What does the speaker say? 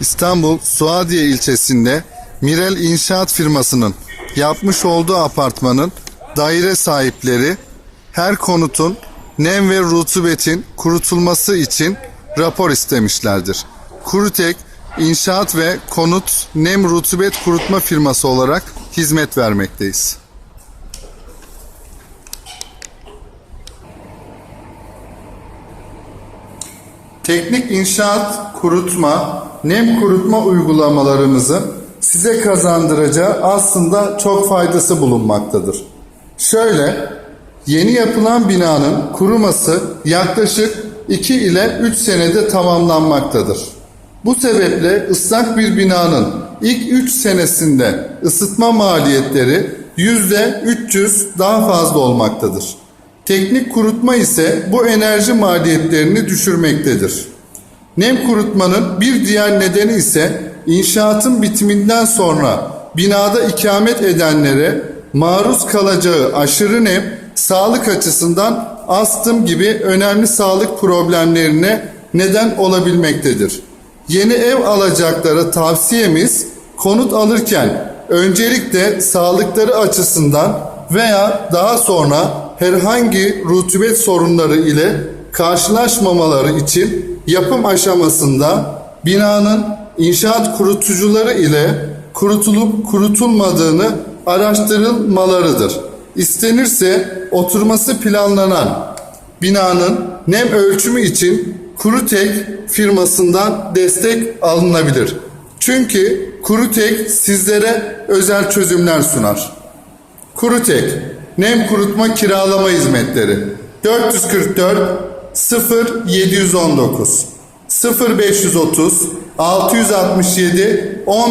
İstanbul Suadiye ilçesinde Mirel İnşaat firmasının yapmış olduğu apartmanın daire sahipleri her konutun nem ve rutubetin kurutulması için rapor istemişlerdir. Kurutek İnşaat ve Konut Nem Rutubet Kurutma firması olarak hizmet vermekteyiz. Teknik inşaat, kurutma, nem kurutma uygulamalarımızın size kazandıracağı aslında çok faydası bulunmaktadır. Şöyle, yeni yapılan binanın kuruması yaklaşık 2 ile 3 senede tamamlanmaktadır. Bu sebeple ıslak bir binanın ilk 3 senesinde ısıtma maliyetleri %300 daha fazla olmaktadır. Teknik kurutma ise bu enerji maliyetlerini düşürmektedir. Nem kurutmanın bir diğer nedeni ise inşaatın bitiminden sonra binada ikamet edenlere maruz kalacağı aşırı nem sağlık açısından astım gibi önemli sağlık problemlerine neden olabilmektedir. Yeni ev alacaklara tavsiyemiz konut alırken öncelikle sağlıkları açısından veya daha sonra herhangi rutubet sorunları ile karşılaşmamaları için yapım aşamasında binanın inşaat kurutucuları ile kurutulup kurutulmadığını araştırılmalarıdır. İstenirse oturması planlanan binanın nem ölçümü için Kurutek firmasından destek alınabilir. Çünkü Kurutek sizlere özel çözümler sunar. Kurutek, nem kurutma kiralama hizmetleri 444 0719 0530 667 10